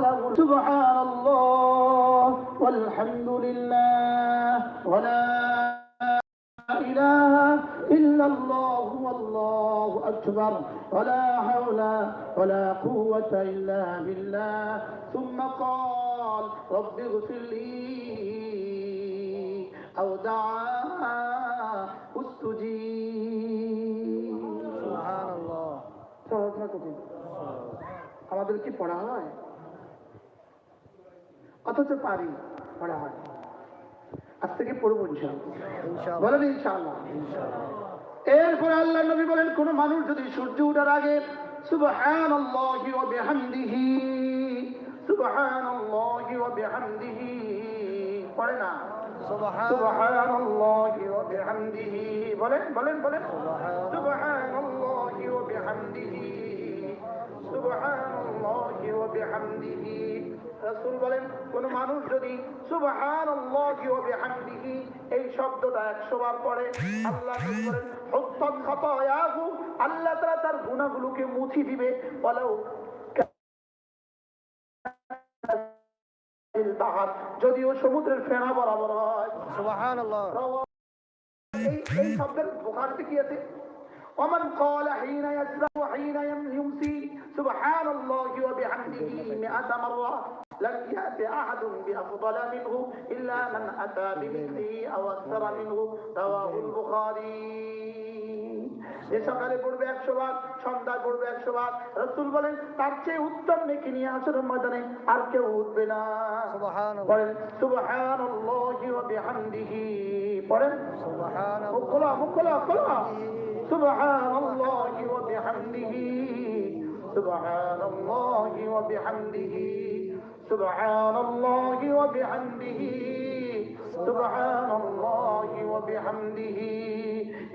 وله سبحان الله والحمد لله ولا إله إلا الله والله أكبر ولا حول ولا قوة إلا بالله ثم قال رب اغفر لي أو دعا استجيب سبحان الله সহজ না কঠিন আমাদের কি পড়া হয় অথচ পারি পড়া হয় আজ থেকে পড়ব ইনশাআল্লাহ। বলেন ইনশাআল্লাহ। এরপর আল্লাহ নবী বলেন কোন মানুষ যদি সূর্য উঠার আগে সুবহানাল্লাহি ওয়া বিহামদিহি সুবহানাল্লাহি ওয়া বিহামদিহি পড়ে না। সুবহানাল্লাহি ওয়া বিহামদিহি বলেন বলেন বলেন। সুবহানাল্লাহি ওয়া বিহামদিহি সুবহানাল্লাহি ওয়া বিহামদিহি রাসূল বলেন কোন মানুষ যদি সুবহানাল্লাহি ওয়া বিহামদিহি এই শব্দটা 100 বার পড়ে আল্লাহ নবী বলেন হুত্তাত খাতায়াহু আল্লাহ তাআলা তার গুনাহগুলোকে মুছি দিবে বলেও বাহার যদিও সমুদ্রের ফেনা বরাবর হয় سبحان الله এই এই শব্দের বুখারিতে কি আছে ومن قال حين يسبح وحين يمسي سبحان الله وبحمده مئة مرة لم يأت أحد بأفضل منه إلا من أتى بمثله أو أكثر منه رواه البخاري যে সকালে পড়বে একশো বার সন্ধ্যায় পড়বে একশো বার রসুল বলেন তার চেয়ে উত্তম নেকি নিয়ে আসরের ময়দানে আর কেউ উঠবে না سبحان الله পড়েন সুবহানাল্লাহি ওয়া বিহামদিহি পড়েন سبحان মুখ الله খোলা মুখ খোলা খোলা সুবহানাল্লাহি ওয়া বিহামদিহি সুবহানাল্লাহি ওয়া বিহামদিহি সুবহানাল্লাহি ওয়া বিহামদিহি সুবহানাল্লাহি ওয়া বিহামদিহি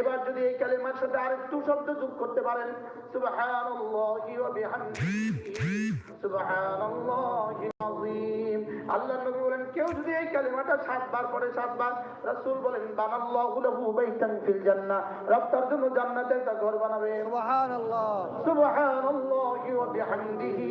এবার যদি এই কালেমার সাথে আরেকটু শব্দ যোগ করতে পারেন সুবহানাল্লাহি ওয়া বিহামদিহি সুবহানাল্লাহি আযীম আল্লাহ নবী বলেন কেউ যদি এই কালেমাটা সাতবার পড়ে সাতবার রাসূল বলেন বানাল্লাহু লাহু বাইতান ফিল জান্নাহ রব তার জন্য জান্নাতে একটা ঘর বানাবে سبحان الله সুবহানাল্লাহি ওয়া বিহামদিহি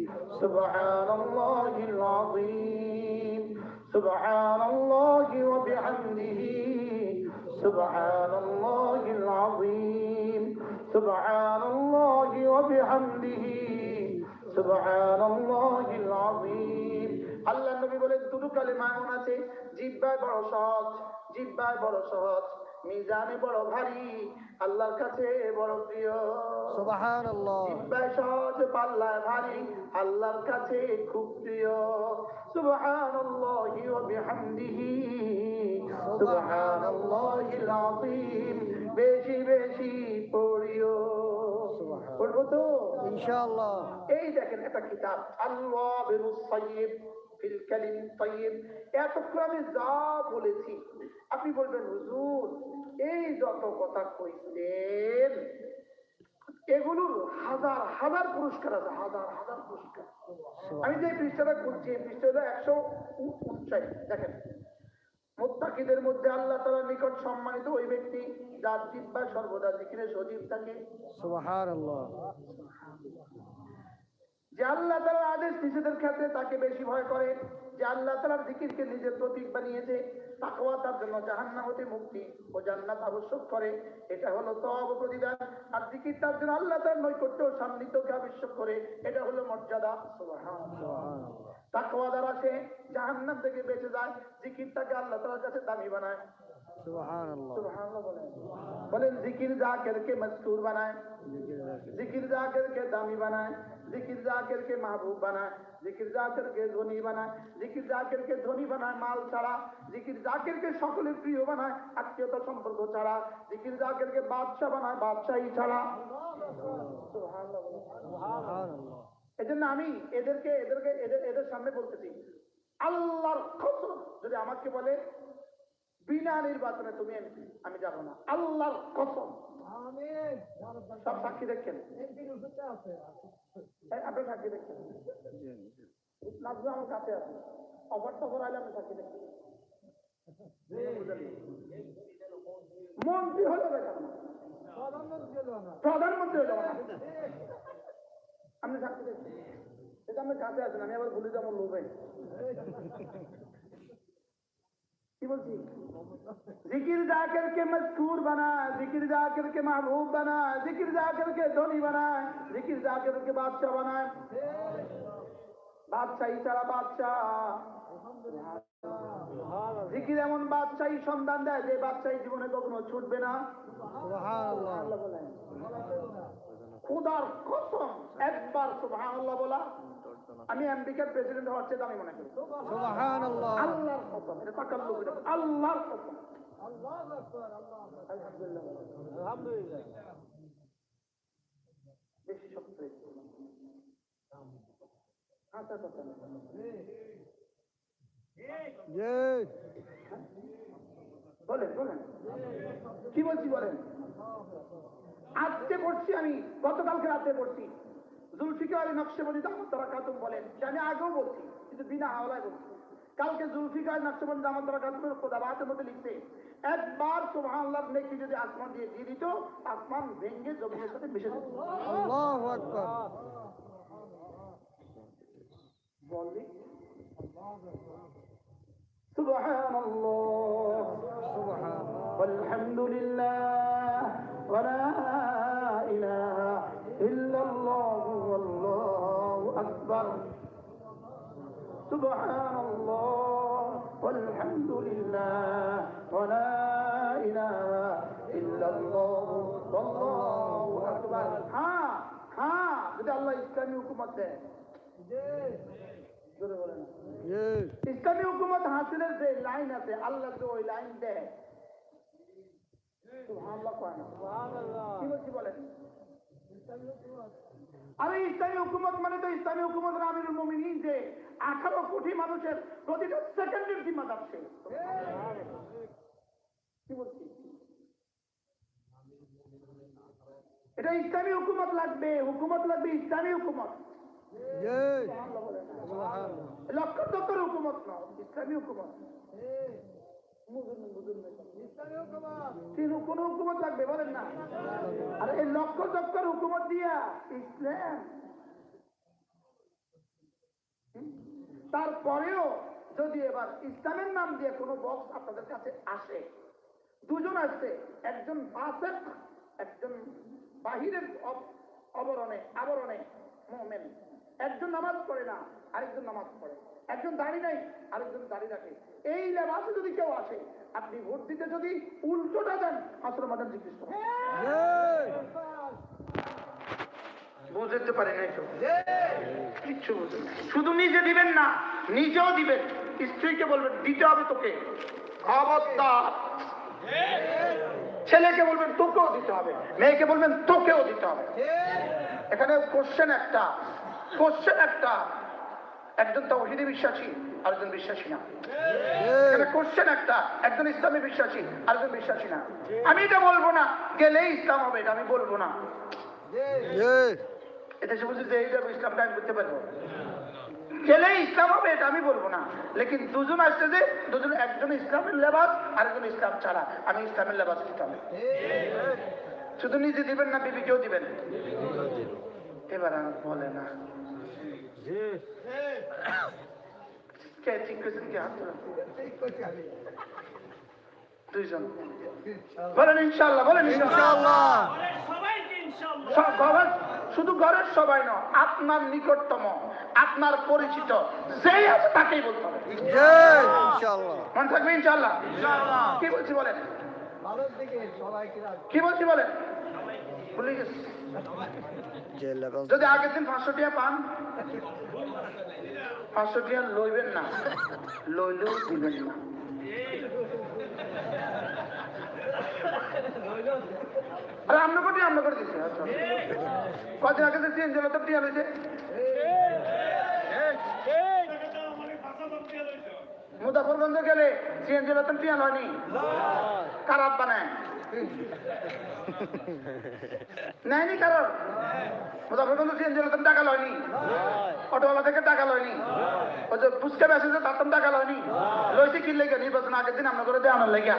سبحان الله العظيم سبحان الله وبحمده سبحان الله العظيم سبحان الله وبحمده سبحان الله العظيم আল্লাহ নবী বলেন দুটো কালেমা এমন আছে জিব্বায় বড় সহজ জিব্বায় বড় সহজ মিজানে বড় ভারী আল্লাহর কাছে বড় প্রিয়। সহজ পাল্লায় ভারী আল্লাহর কাছে খুব প্রিয়। বিহামদিহি। আযীম। বেশি বেশি পড়িও। পড়ব তো? ইনশাআল্লাহ। এই দেখেন একটা কিতাব আল্লাহ বিরুস সাইয়্যিব ফিল কালিম তৈব এতক্ষণ আমি যা বলেছি আপনি বলবেন হুজুর এই যত কথা কইলেন এগুলোর হাজার হাজার পুরস্কার আছে হাজার হাজার পুরস্কার। আমি যে পৃষ্ঠাটা খুঁজছি এই পৃষ্ঠাটা একশো উচ্চাই দেখেন। মোত্তাকিদের মধ্যে আল্লাহ তালা নিকট সম্মানিত ওই ব্যক্তি যার জিব্বা সর্বদা যেখানে সজীব থাকে। যে আল্লাহ তালার আদেশ নিষেধের ক্ষেত্রে তাকে বেশি ভয় করে যে আল্লাহ তালার জিকিরকে নিজের প্রতীক বানিয়েছে তাকওয়া তার জন্য জাহান্না হতে মুক্তি ও জান্নাত আবশ্যক করে। এটা হলো তব প্রতিদান। আর জিকির তার জন্য আল্লাহ তার নৈকট্য সান্নিধ্যকে আবশ্যক করে। এটা হলো মর্যাদা। তাকওয়া দ্বারা সে জাহান্নাম থেকে বেঁচে যায় জিকির তাকে আল্লাহ তালার কাছে দামি বানায়। বলেন। জিকির জাকেরকে মজকুর বানায়। জাকেরকে দামি বানায়, জিকির জাকেরকে মাহবুব বানায়, জিকির জাকেরকে ধনী বানায়, জিকির জাকেরকে ধনী বানায় মাল ছাড়া, জিকির জাকেরকে সকলের প্রিয় বানায়, আত্মীয়তা সম্পর্ক ছাড়া, জিকির জাকেরকে বাদশাহ বানায়, বাদশাহী ছাড়া। এই জন্য আমি এদেরকে এদেরকে, এদের এদের সামনে বলতেছি, আল্লাহর খসরত যদি আমাকে বলে, বিনা নির্বাচনে তুমি এমপি, আমি যাব না। আল্লাহর কসম। সব সাক্ষী দেখছেন এই, আপনি সাক্ষী দেখছেন আমার কাছে আছে। টফার আইলে আমি সাক্ষী দেখছি মন্ত্রী হলো বেকার প্রধানমন্ত্রী হলো আপনি সাক্ষী দেখছেন এটা আমি কাছে আছেন আমি আবার ভুলে যাব লোভে। মজকুর বানায় জিকির মাহবুব বানায় জিকির বানায় জিকির বাদশাহ বানায়। বাদশাহ জিকির এমন বাদশাহী সন্ধান দেয় যে বাচ্চাই জীবনে কখনো ছুটবে না। খুদার কসম একবার সুবহানাল্লাহ বলা। আমি আমেরিকার প্রেসিডেন্ট হওয়ার চেয়ে দামি মনে করি। সুবহানাল্লাহ। আল্লাহর কসম এটা এটা কসম। বলেন বলেন। কি বলছি বলেন? আজকে পড়ছি আমি গতকালকে রাতে পড়ছি। জুলফিকার আলী নকশেবন্দি দামত তারা খাতুম বলেন যে আমি আগেও বলছি কিন্তু বিনা হাওলায় বলছি কালকে জুলফিকার নকশেবন্দি দামত তারা খাতুমের খোদাবাতের মধ্যে লিখছে একবার সুবহানাল্লাহ নেকি যদি আসমান দিয়ে দিয়ে দিত আসমান ভেঙে জমিনের সাথে মিশে যেত আল্লাহু আকবার বললি সুবহানাল্লাহ সুবহানাল্লাহ والحمد لله ولا إله أكبر سبحان الله والحمد لله ولا إله إلا الله والله أكبر ها ها যদি আল্লাহ ইসলামী হুকুমত দেয় জোরে বলেন জি ইসলামী হুকুমত হাসিলের যে লাইন আছে আল্লাহ যে ওই লাইন দেয় সুবহানাল্লাহ কয় না। কি বলছি বলেন আরে ইসলামী হুকুমত মানে তো ইসলামী হুকুমত আমিরুল মুমিনিন যে আঠারো কোটি মানুষের প্রতিটা সেকেন্ডের কি বলছি? এটা ইসলামী হুকুমত লাগবে হুকুমত লাগবে ইসলামী হুকুমত। লক্ষ লক্ষর হুকুমত না ইসলামী হুকুমত। তারপরেও যদি এবার ইসলামের নাম দিয়ে কোনো বক্স আপনাদের কাছে আসে, দুজন আসছে, একজন ফাসেক একজন বাহিরের অবরণে, আবরণে মোমেন। একজন নামাজ পড়ে না, আরেকজন নামাজ পড়ে। একজন দাড়ি নাই আরেকজন দাড়ি রাখে। এই লেবাসে যদি কেউ আসে আপনি ভোট দিতে যদি উল্টোটা দেন আসলে মাদান জিজ্ঞেস করেন। পারে নাই কিচ্ছু বুঝে শুধু নিজে দিবেন না নিজেও দিবেন। স্ত্রীকে বলবেন দিতে হবে তোকে। খবরদার। ছেলেকে বলবেন তোকেও দিতে হবে। মেয়েকে বলবেন তোকেও দিতে হবে। এখানে কোশ্চেন একটা। কোশ্চেন একটা। একজন তৌহিদে বিশ্বাসী আরেকজন বিশ্বাসী না। কোশ্চেন একটা একজন ইসলামী বিশ্বাসী আরেকজন বিশ্বাসী না। আমি এটা বলব না গেলেই ইসলাম হবে এটা আমি বলব না। এটা সে যে করতে পারব। গেলে ইসলাম হবে এটা আমি বলব না। লেকিন দুজন আসছে যে দুজন একজন ইসলামের লেবাস আরেকজন ইসলাম ছাড়া। আমি ইসলামের লেবাস দিতে হবে শুধু নিজে দিবেন না বিবিকেও দিবেন। এবার বলে না। দুইজন বলেন ইনশাল্লাহ বলেন ইনশাল্লাহ ইনশাআল্লাহ সব ঘরের শুধু ঘরের সবাই নয় আপনার নিকটতম আপনার পরিচিত যেই আছে তাকেই বলতে হবে ইনশাআল্লাহ মনে থাকবে ইনশাল্লাহ কি বলছি বলেন কি বলছি বলেন ভুলে গেছি যদি আগের দিন পাঁচশো টাকা পান, পাঁচশো টাকা লইবেন না, লইলেও দিবেন না। আচ্ছা। টিয়া মুজাফরগঞ্জ গেলে সিএনজি পিয়ান হয়নি কারাত বানায় নেয়নি কারণ? মুজাফরগঞ্জ সিএনজি রতন টাকা লয়নি। অটোওয়ালা থেকে টাকা লয়নি। ওই যে ফুচকা বেসেছে তার তো টাকা লয়নি। লইছে কি লেগে নির্বাচন আগের দিন আমরা করে দেয় আমার লেগে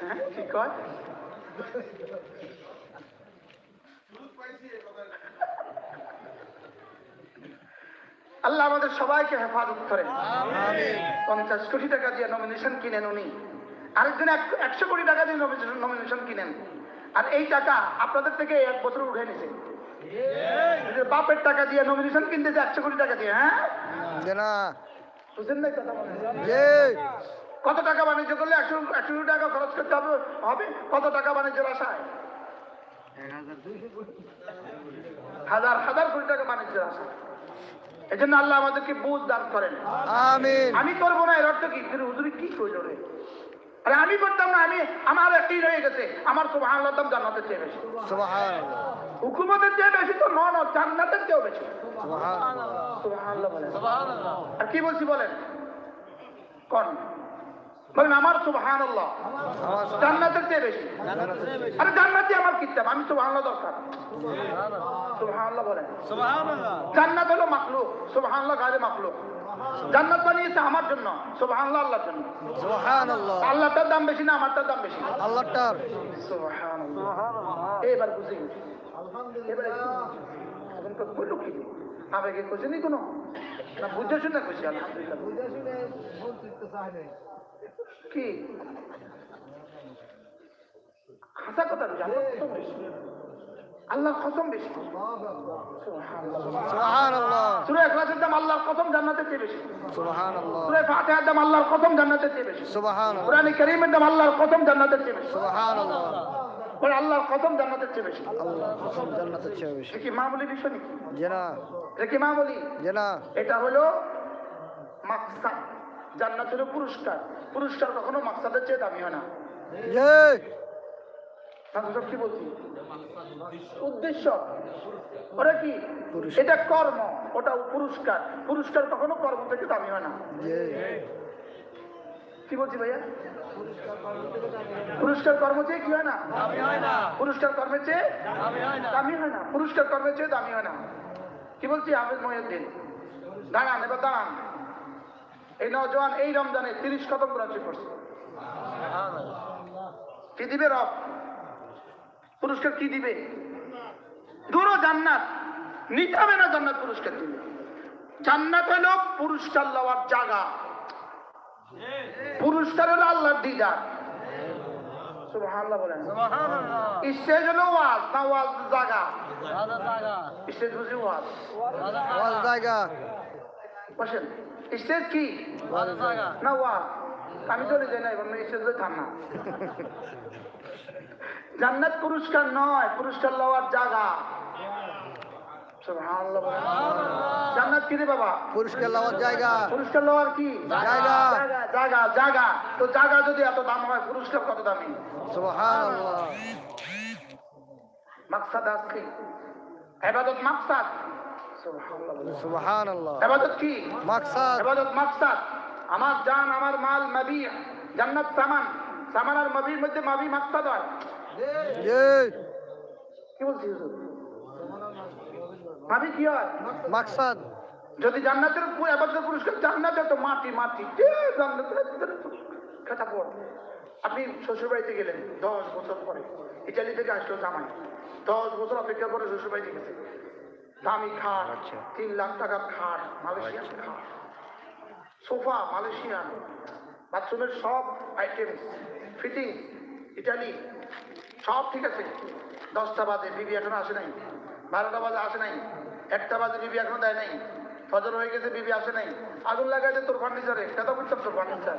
হ্যাঁ কি কয়? আল্লাহ আমাদের সবাইকে হেফাজত করেন। পঞ্চাশ কোটি টাকা দিয়ে নমিনেশন কিনেন উনি। আরেকজন এক- একশো কোটি টাকা দিয়ে নমিনেশন কিনেন। আর এই টাকা আপনাদের থেকে এক বছর উঠে নিছে। বাপের টাকা দিয়ে নমিনেশন কিনতেছে একশো কোটি টাকা দিয়ে হ্যাঁ? বুঝলেন না। কথা কত টাকা বাণিজ্য করলে একশো একশো কোটি টাকা খরচ করতে হবে? হবে। কত টাকা বাণিজ্যের আশায়? হাজার হাজার কোটি টাকা বাণিজ্যের আশায়। এই জন্য আল্লাহ আমাদেরকে বুঝ দান করেন। আমিন। আমি করব না এর অর্থ কি? হুজুরি কি কইলো রে? আরে আমি করতাম না আমি আমার একই রয়ে গেছে। আমার তো আল্লাহ দাম জান্নাতের চেয়ে বেশি। সুবহানাল্লাহ। হুকুমতের চেয়ে বেশি তো নন জান্নাতের চেয়েও বেশি। সুবহানাল্লাহ। সুবহানাল্লাহ বলেন। আর কি বলছি বলেন? কোন। বলেন আমার সুবহান আল্লাহ জান্নাতের চেয়ে বেশি। আরে জান্নাতি আমার কিতাব আমি সুবহানাল্লাহ দরকার। সুবহানাল্লাহ বলেন। জান্নাত হলো মাখলুক সুবহানাল্লাহ গায়ে মাখলুক। জান্নাত বানিয়েছে আমার জন্য সুবহানাল্লাহ আল্লাহর জন্য। সুবহানাল্লাহ। আল্লাহটার দাম বেশি না আমারটার দাম বেশি? আল্লাহটার। সুবহানাল্লাহ। এবার বুঝি এবার বুঝি। এখন তো আবেগে খুশি কোনো? না বুঝে শুনে খুশি আলহামদুলিল্লাহ। কি হাসা কথা বুঝি আল্লাহর কসম বেশি। আল্লাহর কসম বেশি। দাম আল্লাহর কসম জান্নাতের চেয়ে বেশি। সুবহানাল্লাহ। ফাতিহার দাম আল্লাহর কসম জান্নাতের চেয়ে বেশি। কোরআন কারীমের দাম আল্লাহর কসম জান্নাতের চেয়ে বেশি। বলে আল্লাহর কসম জান্নাতের চেয়ে বেশি। আল্লাহ কসম জান্নাতের চেয়ে বেশি। এটা কি মামুলি বিষয় নাকি? জি এটা কি মামুলি জি এটা হলো মাকসাদ জান্নাত হলো পুরস্কার। পুরস্কার কখনো মাকসাদের চেয়ে দামি হয় না। কি বলছি? উদ্দেশ্য। ওরা কি? পুরস্কার। এটা কর্ম। ওটা পুরস্কার। পুরস্কার কখনো কর্ম থেকে দামি হয় না। কি বলছি ভাইয়া? পুরস্কার কর্ম চেয়ে কি হয় না? পুরস্কার কর্মের চেয়ে দামি হয় না। পুরস্কার কর্মের চেয়ে দামি হয় না। কি বলছি? আহমেদ মহিউদ্দিন। দাঁড়ান এবার দাঁড়ান। এই নজওয়ান এই রমজানে তিরিশ খতম করাচ্ছি করছে কি দিবে রব? পুরস্কার কি দিবে? দুরো জান্নাত। নিতে হবে না জান্নাত পুরস্কার দিবে জান্নাত হলো পুরস্কার লওয়ার জায়গা। পুরস্কার হলো আল্লাহর দিদার। বলেন। স্টেজ হলো ওয়াজ না ওয়াজ জায়গা? স্টেজ বুঝি ওয়াজ। ওয়াল জায়গা। বসেন। স্টেজ কি না ওয়াজ আমি চলে যাই না এবার স্টেজ থাম না। জান্নাত পুরস্কার নয় পুরস্কার লওয়ার জায়গা। জান্নাত কি রে বাবা? পুরস্কার লওয়ার জায়গা। পুরস্কার লওয়ার কি? জায়গা। জায়গা জায়গা জায়গা। তো জায়গা যদি এত দাম হয় পুরস্কার কত দামি? সুবহানাল্লাহ। মাকসাদ আজকে এবাদত মাকসাদ। সুবহানাল্লাহ। বলেন। কি? মাকসাদ। এবাদত মাকসাদ। আমার জান আমার মাল মাবি জান্নাত সামান। সামান আর মাবির মধ্যে মাবি মাকসাদ হয়। কি বলছি মাবি কি হয়? মাকসাদ। যদি জান্নাতের এবাদতের পুরস্কার জান্নাতে তো মাটি মাটি। খেতা আপনি শ্বশুর বাড়িতে গেলেন দশ বছর পরে। ইটালি থেকে আসলো জামাই। দশ বছর অপেক্ষা করে শ্বশুর বাড়িতে গেছে। দামি খাট আচ্ছা। তিন লাখ টাকার খাট মালয়েশিয়ান খাট সোফা মালয়েশিয়ান বাথরুমের সব আইটেম ফিটিং ইটালি সব ঠিক আছে। দশটা বাজে বিবি এখনও আসে নাই। বারোটা বাজে আসে নাই। একটা বাজে বিবি এখনও দেয় নাই। ফজর হয়ে গেছে বিবি আসে নাই। আগুন লাগাইছে তোর ফার্নিচারে কথা বুঝতাম তোর ফার্নিচার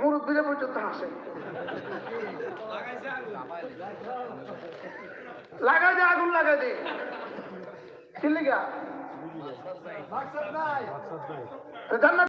মুরব্বীরা পর্যন্ত হাসে। লাগাই দে আগুন লাগাই দে। কি জান্নাত